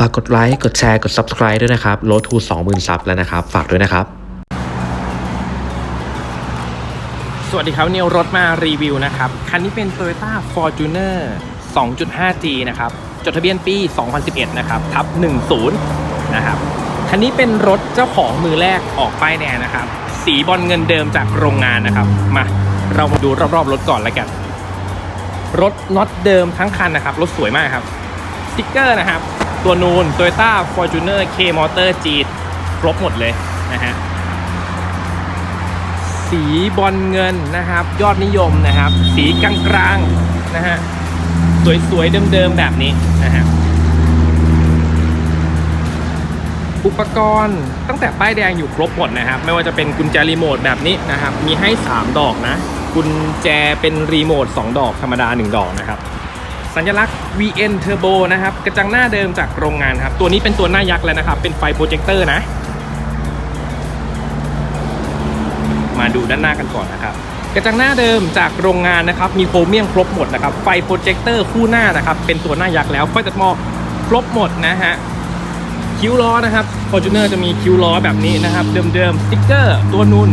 ฝากกดไลค์ กดแชร์ กด Subscribe ด้วยนะครับโลทู20,000ซับแล้วนะครับ ฝากด้วยนะครับ สวัสดีครับเนิวรถมารีวิวนะครับ คันนี้เป็น Toyota Fortuner 2.5G นะครับ จดทะเบียนปี 2011 นะครับ ทับ 10 นะครับ คันนี้เป็นรถเจ้าของมือแรกออกป้ายแดงนะครับ สีบอลเงินเดิมจากโรงงานนะครับ มา เรามาดูรอบๆรถก่อนแล้วกัน รถน็อตเดิมทั้งคันนะครับ รถสวยมากครับ สติ๊กเกอร์นะครับ ตัวนูน Toyota Fortuner K Motor G ครบหมดเลยนะฮะ สีบอลเงินนะครับ ยอดนิยมนะครับ สีกลางๆนะฮะ สวยๆ เดิมๆ แบบนี้นะฮะ อุปกรณ์ตั้งแต่ป้ายแดงอยู่ครบหมดนะครับ ไม่ว่าจะเป็นกุญแจรีโมทแบบนี้นะครับ มีให้ 3 ดอกนะ กุญแจเป็นรีโมท2ดอกธรรมดา 1 ดอกนะครับ สัญลักษณ์ VN Turbo นะครับ กระจังหน้าเดิมจากโรงงานครับ ตัวนี้เป็นตัวหน้ายักษ์แล้วนะครับ เป็นไฟโปรเจคเตอร์นะ มาดูด้านหน้ากันก่อนนะครับ กระจังหน้าเดิมจากโรงงานนะครับ มีโครเมียมครบหมดนะครับ ไฟโปรเจคเตอร์คู่หน้านะครับ เป็นตัวหน้ายักษ์แล้ว ไฟตัดหมอกครบหมดนะฮะ คิ้วล้อนะครับ Fortuner จะมีคิ้วล้อแบบนี้นะครับ เดิมๆ สติ๊กเกอร์ ตัวนูน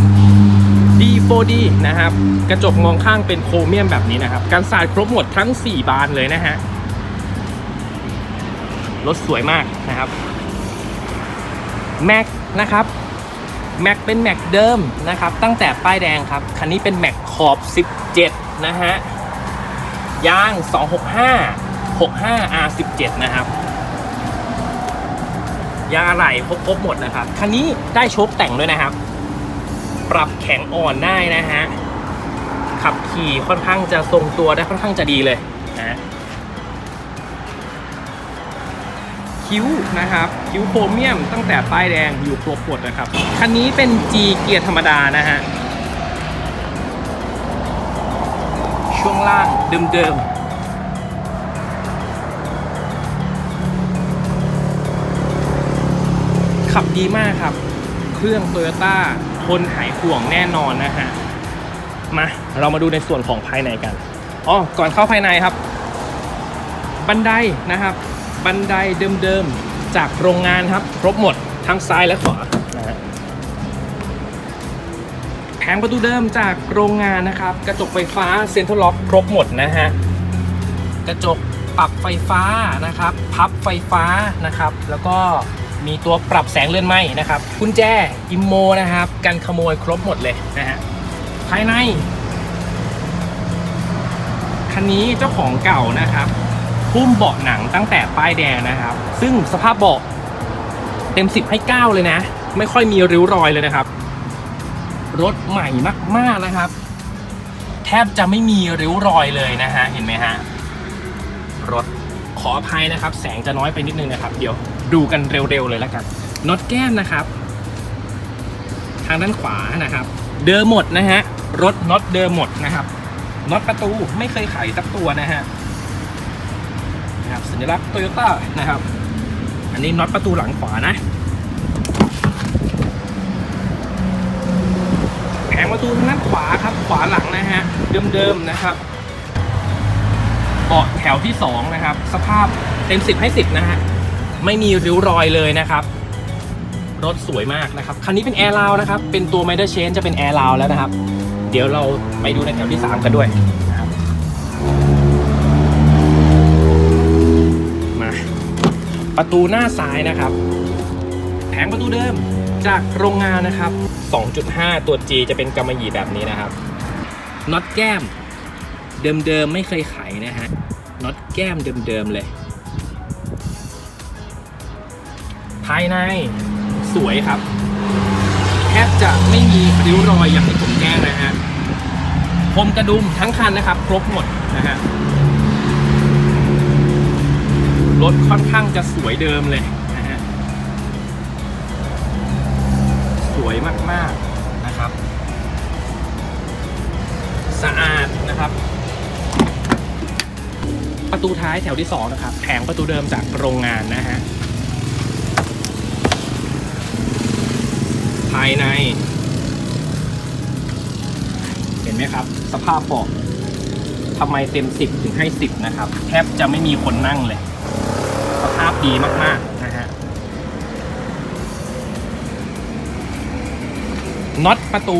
D4D นะครับ กระจกมองข้างเป็นโครเมียมแบบนี้นะครับ การสาดครบหมดทั้ง 4 บานเลยนะฮะ รถสวยมากนะครับแม็กนะครับแม็กเป็นแม็กเดิมนะครับ ตั้งแต่ป้ายแดงครับ คันนี้เป็นแม็กขอบ 17 นะฮะ ยาง 265 65 R17 นะครับ ยางอะไหล่ครบครบหมดนะครับ คันนี้ได้โชคแต่งด้วยนะครับ ปรับแข็งอ่อนได้นะฮะ ขับขี่ค่อนข้างจะทรงตัวได้ค่อนข้างจะดีเลยนะคิ้วนะครับ คิ้วโครเมียมตั้งแต่ป้ายแดงอยู่ครบหมดนะครับ คันนี้เป็น G เกียร์ธรรมดานะฮะ ช่วงล่างเดิมๆขับดีมากครับ เครื่องโตโยต้า ทนหายห่วงแน่นอนนะฮะมาเรามาดูในส่วนของภายในกันอ๋อก่อนเข้าภายในครับ บันไดนะครับ บันไดเดิมๆจากโรงงานครับ ครบหมดทั้งซ้ายและขวานะฮะแผงประตูเดิมจากโรงงานนะครับ กระจกไฟฟ้าเซ็นทรัลล็อกครบหมดนะฮะกระจกปรับไฟฟ้านะครับ พับไฟฟ้านะครับ แล้วก็ มีตัวปรับแสงเลื่อนไหมนะครับกุญแจอิมโมนะครับ กันขโมยครบหมดเลยนะฮะภายในคันนี้เจ้าของเก่านะครับพุ่มเบาะหนังตั้งแต่ป้ายแดงนะครับ ซึ่งสภาพเบาะเต็ม 10 ให้ 9 เลยนะ ไม่ค่อยมีริ้วรอยเลยนะครับ รถใหม่มาก ๆ นะครับ แทบจะไม่มีริ้วรอยเลยนะฮะ เห็นไหมฮะ รถขออภัยนะครับ แสงจะน้อยไปนิดนึงนะครับ เดี๋ยว ดูกันเร็วๆเลยแล้วกันน็อตแก้มนะครับ ทางด้านขวานะครับ เดิมหมดนะฮะรถน็อตเดิมหมดนะครับน็อตประตูไม่เคยไขสักตัวนะฮะนะครับสัญลักษณ์โตโยต้านะครับ อันนี้น็อตประตูหลังขวานะแผงประตูทางด้านขวาครับขวาหลังนะฮะเดิมๆนะครับเบาะแถวที่2นะครับ สภาพเต็ม 10 ให้ 10 นะฮะ ไม่มีริ้วรอยเลยนะครับ รถสวยมากนะครับ คันนี้เป็นแอร์ลาวนะครับ เป็นตัว m มเดอร์เชนจะเป็นแอร์ลาวแล้วนะครับ เดี๋ยวเราไปดูในแถวที่ 3 กันด้วยนะครับมา ประตูหน้าซ้ายนะครับ แผงประตูเดิมจากโรงงานนะครับ 2.5 ตัว G จะเป็นกำมะหยี่แบบนี้นะครับน็อตแก้ม เดิมๆไม่เคยไขนะฮะน็อตแก้มเดิมๆเลย ภายในสวยครับ แทบจะไม่มีริ้วรอยอย่างที่ผมแจ้งนะฮะพรมกระดุมทั้งคันนะครับ ครบหมดนะฮะรถค่อนข้างจะสวยเดิมเลยนะฮะสวยมากๆนะครับ สะอาดนะครับ ประตูท้ายแถวที่ 2 นะครับแผงประตูเดิมจากโรงงานนะฮะ ภายใน เห็นไหมครับ สภาพเบาะทำไมเต็ม 10 ถึงให้ 10 นะครับ แทบจะไม่มีคนนั่งเลย สภาพดีมาก ๆ นะฮะน็อตประตู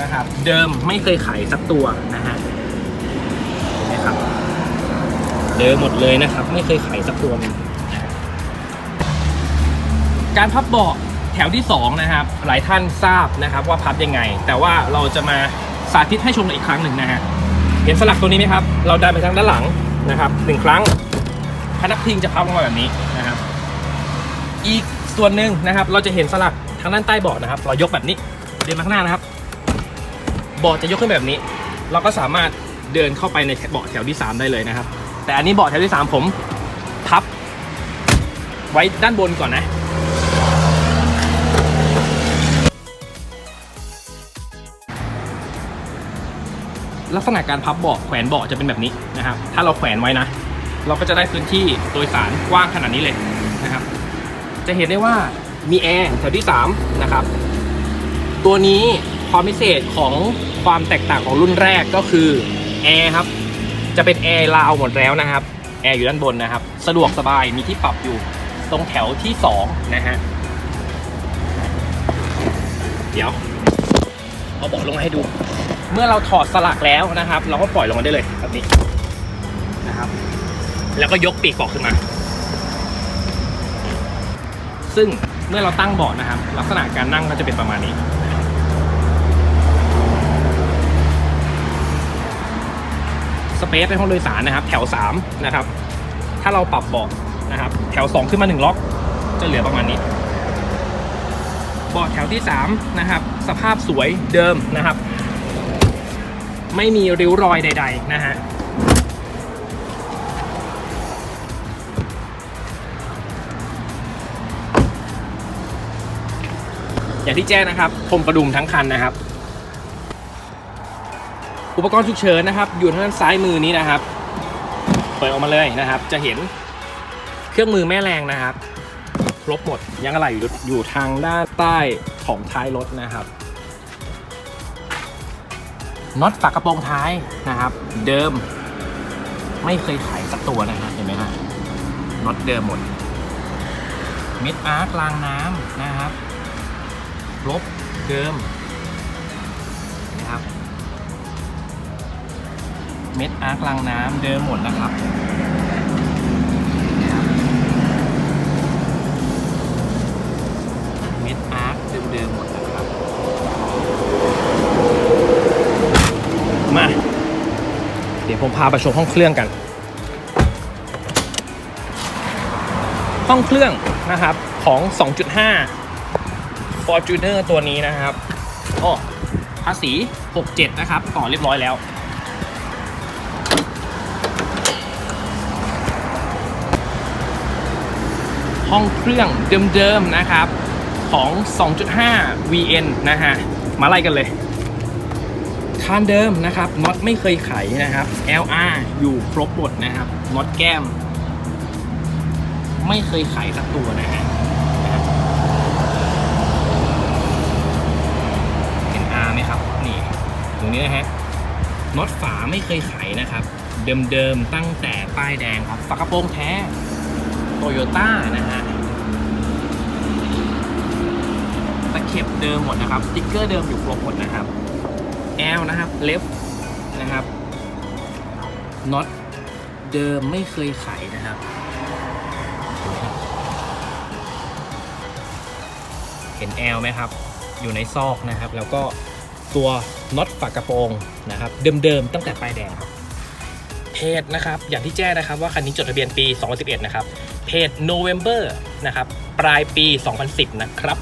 นะครับ เดิมไม่เคยไขสักตัวนะฮะเห็นไหมครับ เดิมหมดเลยนะครับ ไม่เคยไขสักตัวการพับเบาะ ถวที่สองนะครับ หลายท่านทราบนะครับว่าพับยังไง แต่ว่าเราจะมาสาธิตให้ชมอีกครั้งหนึ่งนะฮะเห็นสลักตัวนี้ไหมครับ เราดันไปทางด้านหลังนะครับหนึ่งครั้งพนักพิงจะพับลงมาแบบนี้นะครับ อีกส่วนหนึ่งนะครับ เราจะเห็นสลักทางด้านใต้เบาะนะครับ เรายกแบบนี้เดินมาข้างหน้านะครับเบาะจะยกขึ้นแบบนี้ เราก็สามารถเดินเข้าไปในเบาะแถวที่ 3 ได้เลยนะครับ แต่อันนี้เบาะแถวที่ 3 ผมพับไว้ด้านบนก่อนนะ ลักษณะการพับเบาะแขวนเบาะจะเป็นแบบนี้นะครับ ถ้าเราแขวนไว้นะ เราก็จะได้พื้นที่โดยสารกว้างขนาดนี้เลยนะครับ จะเห็นได้ว่ามีแอร์แถวที่3นะครับ ตัวนี้ความพิเศษของความแตกต่างของรุ่นแรกก็คือแอร์ครับ จะเป็นแอร์ลาวหมดแล้วนะครับ แอร์อยู่ด้านบนนะครับ สะดวกสบาย มีที่ปรับอยู่ตรงแถวที่2นะฮะ เดี๋ยว เอาเบาะลงมาให้ดู เมื่อเราถอดสลักแล้วนะครับ เราก็ปล่อยลงมาได้เลยแบบนี้นะครับ แล้วก็ยกปีกเบาะขึ้นมา ซึ่งเมื่อเราตั้งเบาะนะครับ ลักษณะการนั่งก็จะเป็นประมาณนี้สเปซในห้องโดยสารนะครับ แถว3นะครับ ถ้าเราปรับเบาะนะครับ แถว 2 ขึ้นมา 1 ล็อก จะเหลือประมาณนี้ เบาะแถวที่ 3 นะครับ สภาพสวยเดิมนะครับ ไม่มีริ้วรอยใด ๆ นะฮะอย่างที่แจ้งนะครับพรมกระดุมทั้งคันนะครับ อุปกรณ์ฉุกเฉินนะครับ อยู่ทางด้านซ้ายมือนี้นะครับ เปิดออกมาเลยนะครับ จะเห็นเครื่องมือแม่แรงนะครับ รบหมดยังอะไรอยู่อยู่ทางด้านใต้ของท้ายรถนะครับน็อตฝากระโปรงท้ายนะครับ เดิม ไม่เคยไขสักตัวนะฮะเห็นไหมฮะน็อตเดิมหมดเม็ดอาร์ครางน้ำนะครับครบเดิมนะครับ เม็ดอาร์ครางน้ำเดิมหมดนะครับ ดิมหมดนะครับ มา เดี๋ยวผมพาไปชมห้องเครื่องกัน ห้องเครื่องนะครับของ 2.5 Fortuner ตัวนี้นะครับอ๋อภาษี 67 นะครับ ต่อเรียบร้อยแล้วห้องเครื่องเดิมๆนะครับ ของ 2.5 VN นะฮะ มาไล่กันเลยคานเดิมนะครับน็อตไม่เคยไขนะครับ LR อยู่ครบหมดนะครับน็อตแก้ม ไม่เคยไขสักตัวนะฮะเห็น R ไหมครับ นี่ตรงนี้นะฮะน็อตฝาไม่เคยไขนะครับ เดิมๆตั้งแต่ป้ายแดงครับฝากระโปรงแท้โตโยต้านะฮะ เข็บเดิมหมดนะครับสติ๊กเกอร์เดิมอยู่ครบหมดนะครับ L นะครับเลฟนะครับน็อตเดิมไม่เคยไขนะครับเห็น L ไหมครับ อยู่ในซอกนะครับ แล้วก็ตัวน็อตฝากระโปรงนะครับ เดิมๆตั้งแต่ป้ายแดงครับเพจนะครับอย่างที่แจ้งนะครับว่าคันนี้จดทะเบียนปี 2011 นะครับเพจ November นะครับปลายปี 2010 นะครับ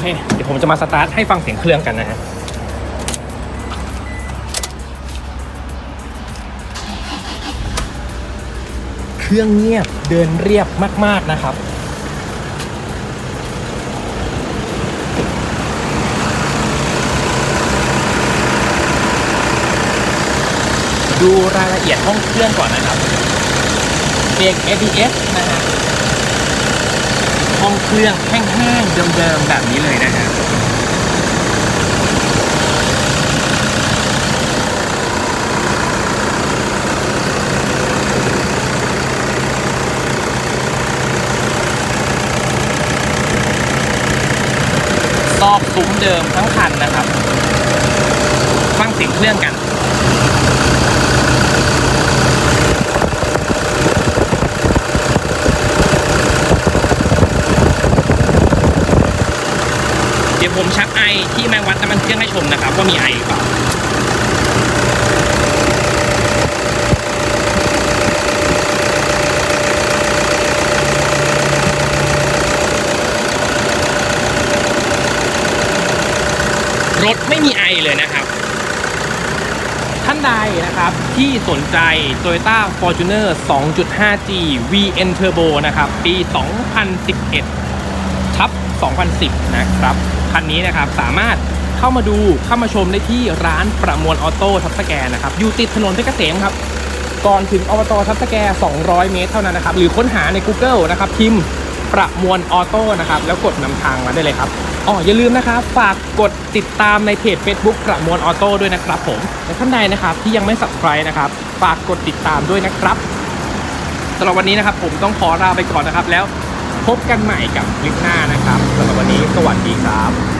เค เดี๋ยวผมจะมาสตาร์ทให้ฟังเสียงเครื่องกันนะฮะเครื่องเงียบเดินเรียบมาก ๆนะครับดูรายละเอียดห้องเครื่องก่อนนะครับเบรก ABS นะฮะ ห้องเครื่องแห้งๆเดิมๆแบบนี้เลยนะฮะซอบซุ้มเดิมทั้งคันนะครับ ฟังเสียงเครื่องกัน เดี๋ยว ผมชักไอที่แมงวัดน้ำมันเครื่องให้ชมนะครับว่ามีไอหรือเปล่ารถไม่มีไอเลยนะครับ ท่านใดนะครับที่สนใจ Toyota Fortuner 2.5G VN Turbo นะครับ ปี 2011 ทับ2010 นะครับ คันนี้นะครับสามารถเข้ามาดูเข้ามาชมได้ที่ร้านประมวลออโต้ทับสแกนนะครับ อยู่ติดถนนเพชรเกษมครับ ก่อนถึงอบตทับสแก 200 เมตรเท่านั้นนะครับ หรือค้นหาใน Google นะครับพิมพ์ประมวลออโต้นะครับ แล้วกดนำทางมาได้เลยครับอ๋ออย่าลืมนะครับฝากกดติดตามในเพจ Facebook ประมวลออโต้ด้วยนะครับผมและท่านใดนะครับที่ยังไม่ subscribe นะครับฝากกดติดตามด้วยนะครับสำหรับวันนี้นะครับผมต้องขอลาไปก่อนนะครับแล้ว พบกันใหม่กับคลิปหน้านะครับสำหรับวันนี้สวัสดีครับ